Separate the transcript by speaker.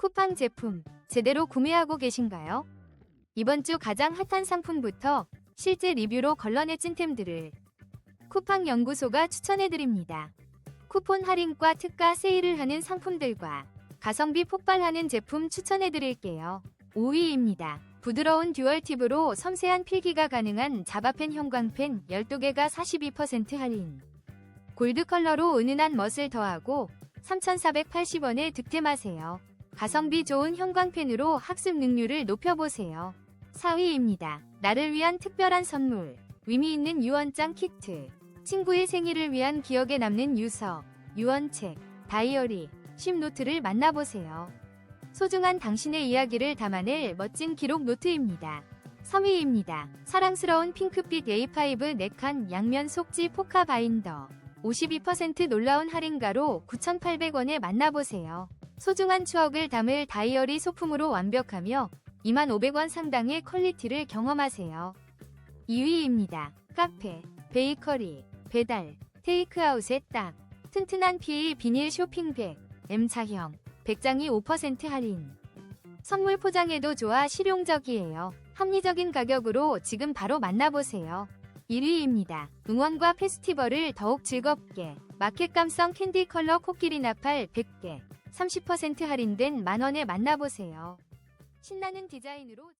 Speaker 1: 쿠팡 제품 제대로 구매하고 계신가요? 이번 주 가장 핫한 상품부터 실제 리뷰로 걸러내 찐템들을 쿠팡 연구소가 추천해드립니다. 쿠폰 할인과 특가 세일을 하는 상품들과 가성비 폭발하는 제품 추천해드릴게요. 5위입니다. 부드러운 듀얼 팁으로 섬세한 필기가 가능한 자바펜 형광펜 12개가 42% 할인. 골드 컬러로 은은한 멋을 더하고 3,480원에 득템하세요. 가성비 좋은 형광펜으로 학습 능률을 높여보세요. 4위입니다. 나를 위한 특별한 선물. 의미 있는 유언장 키트. 친구의 생일을 위한 기억에 남는 유서, 유언책, 다이어리, 쉼노트를 만나보세요. 소중한 당신의 이야기를 담아낼 멋진 기록 노트입니다. 3위입니다. 사랑스러운 핑크빛 A5 네칸 양면 속지 포카 바인더. 52% 놀라운 할인가로 9,800원에 만나보세요. 소중한 추억을 담을 다이어리 소품으로 완벽하며 25,000원 상당의 퀄리티를 경험하세요. 2위입니다. 카페, 베이커리, 배달, 테이크아웃에 딱. 튼튼한 PA 비닐 쇼핑백, M차형, 100장이 5% 할인. 선물 포장에도 좋아 실용적이에요. 합리적인 가격으로 지금 바로 만나보세요. 1위입니다. 응원과 페스티벌을 더욱 즐겁게. 마켓 감성 캔디 컬러 코끼리 나팔 100개. 30% 할인된 만원에 만나보세요. 신나는 디자인으로